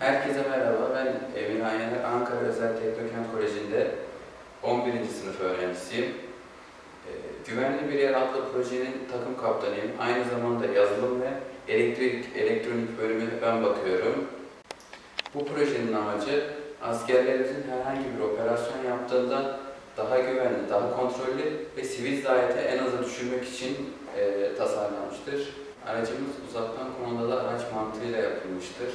Herkese merhaba, ben Emirhan Yener, Ankara Özel Teknokent Koleji'nde 11. sınıf öğrencisiyim. Ee, Güvenli Bir Yer adlı projenin takım kaptanıyım. Aynı zamanda yazılım ve elektrik, elektronik bölümü ben bakıyorum. Bu projenin amacı askerlerimizin herhangi bir operasyon yaptığında daha güvenli, daha kontrollü ve sivil zayiatı en aza düşürmek için e, tasarlanmıştır. Aracımız uzaktan kumandalı araç mantığıyla yapılmıştır.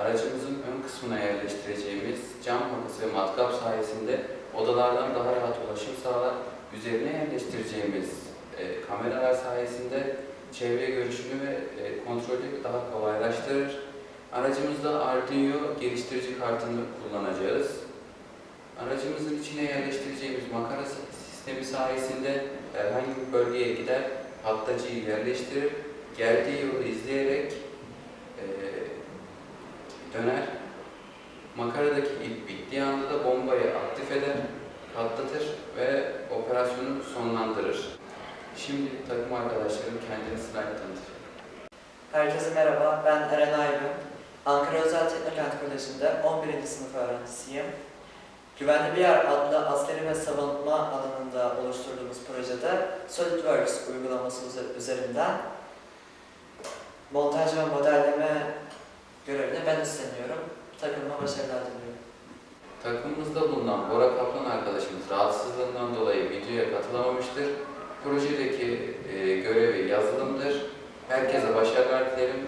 Aracımızın ön kısmına yerleştireceğimiz cam halkası ve matkap sayesinde odalardan daha rahat ulaşım sağlar. Üzerine yerleştireceğimiz e, kameralar sayesinde çevre görüşümü ve e, kontrolü daha kolaylaştırır. Aracımızda Arduino geliştirici kartını kullanacağız. Aracımızın içine yerleştireceğimiz makara sistemi sayesinde herhangi bir bölgeye gider, hattacıyı yerleştirir, geldiği yolu izleyerek e, döner. Makaradaki ip bittiği anda da bombayı aktif eder, patlatır ve operasyonu sonlandırır. Şimdi takım arkadaşlarım kendini sırayla tanıtır. Herkese merhaba, ben Eren Aygün. Ankara Özel Teknokent Koleji'nde 11. sınıf öğrencisiyim. Güvenli Bir Yer adlı askeri ve savunma alanında oluşturduğumuz projede SolidWorks uygulaması üze- üzerinden montaj ve modelleme görevini ben üstleniyorum. Takımıma başarılar diliyorum. Takımımızda bulunan Bora Kaplan arkadaşımız rahatsızlığından dolayı videoya katılamamıştır. Projedeki e, görevi yazılımdır. Herkese başarılar dilerim.